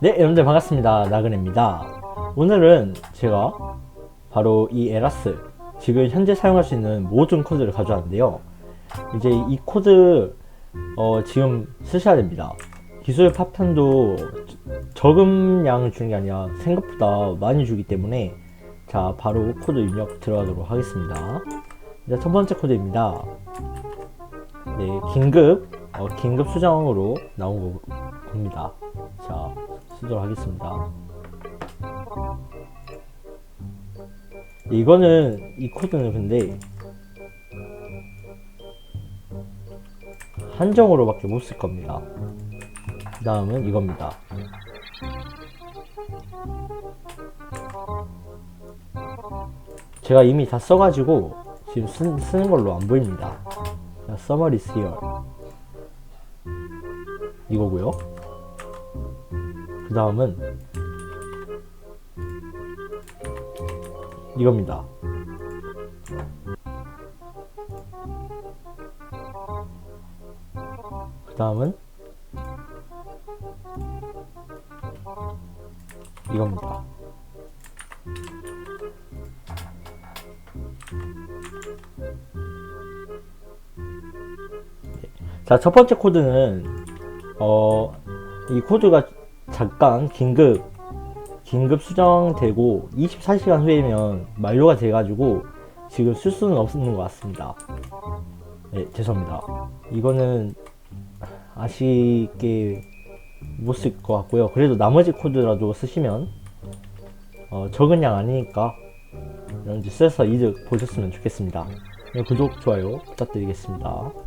네, 여러분들 반갑습니다. 나그네입니다. 오늘은 제가 바로 이 에라스, 지금 현재 사용할 수 있는 모든 코드를 가져왔는데요. 이제 이 코드, 어, 지금 쓰셔야 됩니다. 기술 파편도 적은 양을 주는 게 아니라 생각보다 많이 주기 때문에 자, 바로 코드 입력 들어가도록 하겠습니다. 자, 첫 번째 코드입니다. 네, 긴급, 어, 긴급 수정으로 나온 거, 겁니다. 자, 쓰도록 하겠습니다. 이거는, 이 코드는 근데, 한정으로밖에 못 쓸 겁니다. 그 다음은 이겁니다. 제가 이미 다 써가지고, 지금 쓰, 쓰는 걸로 안 보입니다. is here. 이거고요. 그 다음은 이겁니다. 그 다음은 이겁니다. 자, 첫 번째 코드는 어, 이 코드가 잠깐 긴급 긴급 수정되고 24시간 후에면 만료가 돼가지고 지금 쓸 수는 없는 것 같습니다. 네, 죄송합니다. 이거는 아쉽게 못 쓸 것 같고요. 그래도 나머지 코드라도 쓰시면 어, 적은 양 아니니까 여러분들 써서 이득 보셨으면 좋겠습니다. 네, 구독, 좋아요 부탁드리겠습니다.